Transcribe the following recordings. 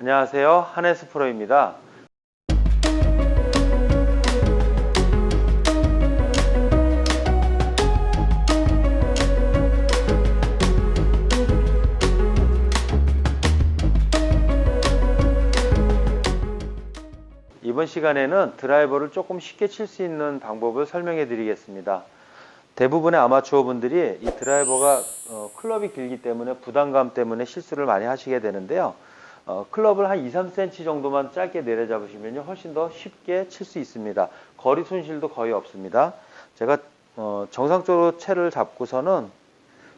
안녕하세요. 한혜스 프로입니다. 이번 시간에는 드라이버를 조금 쉽게 칠 수 있는 방법을 설명해 드리겠습니다. 대부분의 아마추어 분들이 이 드라이버가 어, 클럽이 길기 때문에 부담감 때문에 실수를 많이 하시게 되는데요. 어, 클럽을 한 2, 3cm 정도만 짧게 내려잡으시면 훨씬 더 쉽게 칠 수 있습니다. 거리 손실도 거의 없습니다. 제가 어, 정상적으로 채를 잡고서는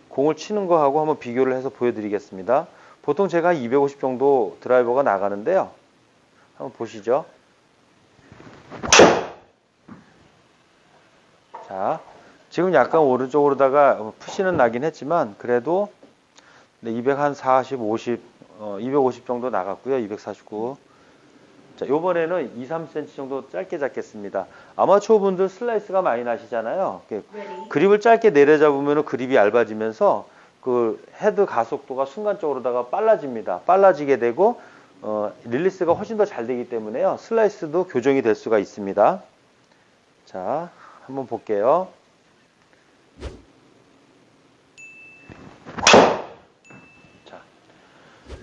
공을 치는 거하고 한번 비교를 해서 보여드리겠습니다. 보통 제가 250 정도 드라이버가 나가는데요. 한번 보시죠. 자, 지금 약간 오른쪽으로다가 푸시는 나긴 했지만 그래도 네, 240, 50, 어, 250 정도 나갔고요. 249. 자, 요번에는 2, 3cm 정도 짧게 잡겠습니다. 아마추어 분들 슬라이스가 많이 나시잖아요. 이렇게 그립을 짧게 내려잡으면 그립이 얇아지면서 그 헤드 가속도가 순간적으로다가 빨라집니다. 빨라지게 되고 어, 릴리스가 훨씬 더 잘 되기 때문에요. 슬라이스도 교정이 될 수가 있습니다. 자, 한번 볼게요.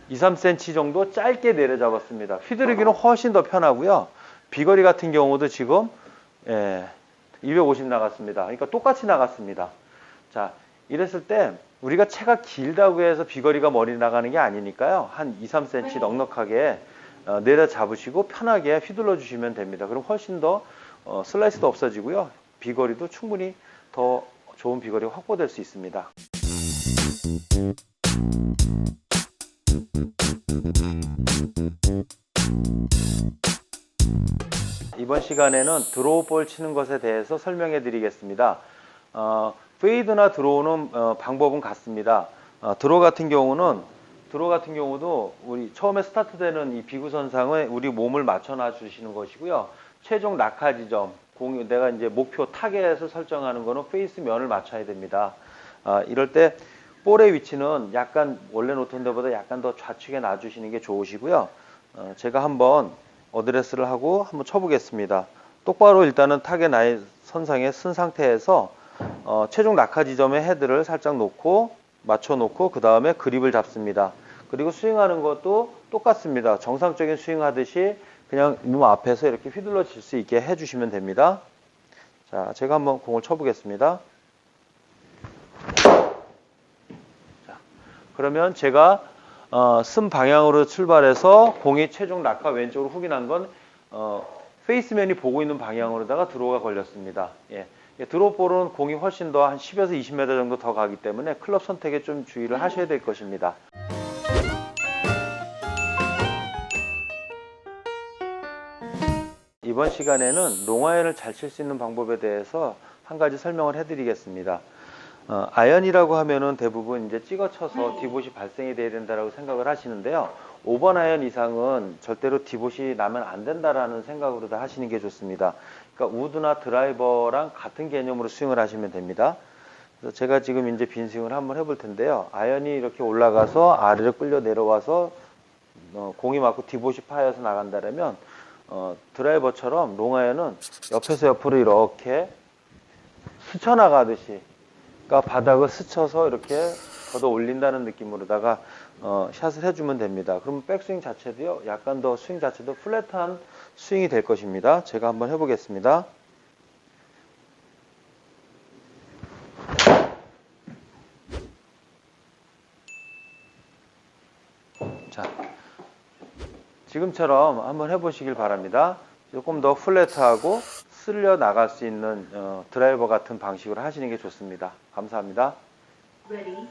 2, 3cm 정도 짧게 내려잡았습니다. 휘두르기는 훨씬 더 편하고요. 비거리 같은 경우도 지금 예, 250 나갔습니다. 그러니까 똑같이 나갔습니다. 자, 이랬을 때 우리가 채가 길다고 해서 비거리가 멀리 나가는 게 아니니까요. 한 2, 3cm 넉넉하게 어, 내려 잡으시고 편하게 휘둘러 주시면 됩니다. 그럼 훨씬 더 어, 슬라이스도 없어지고요. 비거리도 충분히 더 좋은 비거리가 확보될 수 있습니다. 이번 시간에는 드로우 볼 치는 것에 대해서 설명해 드리겠습니다. 어, 페이드나 드로우는 어, 방법은 같습니다. 어, 드로우 같은 경우는 드로우 같은 경우도 우리 처음에 스타트되는 이 비구선상에 우리 몸을 맞춰놔 주시는 것이고요. 최종 낙하 지점, 공, 내가 이제 목표 타겟을 설정하는 거는 페이스 면을 맞춰야 됩니다. 아, 이럴 때 볼의 위치는 약간 원래 놓던 데보다 약간 더 좌측에 놔주시는 게 좋으시고요. 어, 제가 한번 어드레스를 하고 한번 쳐보겠습니다. 똑바로 일단은 타겟 나의 선상에 쓴 상태에서 어, 최종 낙하 지점에 헤드를 살짝 놓고 맞춰 놓고 그 다음에 그립을 잡습니다. 그리고 스윙하는 것도 똑같습니다. 정상적인 스윙 하듯이 그냥 몸 앞에서 이렇게 휘둘러 질 수 있게 해주시면 됩니다. 자, 제가 한번 공을 쳐보겠습니다. 자, 그러면 제가 어, 쓴 방향으로 출발해서 공이 최종 낙하 왼쪽으로 훅이 난 건 어, 페이스맨이 보고 있는 방향으로다가 드로우가 걸렸습니다. 예. 예, 드로우볼은 공이 훨씬 더 한 10에서 20m 정도 더 가기 때문에 클럽 선택에 좀 주의를 하셔야 될 것입니다. 이번 시간에는 롱아이언을 잘칠 수 있는 방법에 대해서 한 가지 설명을 해드리겠습니다. 어, 아이언이라고 하면은 대부분 이제 찍어 쳐서 디봇이 발생이 돼야 된다라고 생각을 하시는데요. 5번 아이언 이상은 절대로 디봇이 나면 안 된다라는 생각으로 다 하시는 게 좋습니다. 그러니까 우드나 드라이버랑 같은 개념으로 스윙을 하시면 됩니다. 그래서 제가 지금 이제 빈 스윙을 한번 해볼 텐데요. 아이언이 이렇게 올라가서 아래로 끌려 내려와서 어, 공이 맞고 디봇이 파여서 나간다라면 어, 드라이버처럼 롱아이언은 옆에서 옆으로 이렇게 스쳐 나가듯이 그러니까 바닥을 스쳐서 이렇게 걷어 올린다는 느낌으로다가 어, 샷을 해주면 됩니다. 그러면 백스윙 자체도요, 약간 더 스윙 자체도 플랫한 스윙이 될 것입니다. 제가 한번 해보겠습니다. 자, 지금처럼 한번 해보시길 바랍니다. 조금 더 플랫하고 쓸려 나갈 수 있는 어, 드라이버 같은 방식으로 하시는 게 좋습니다. 감사합니다. Ready,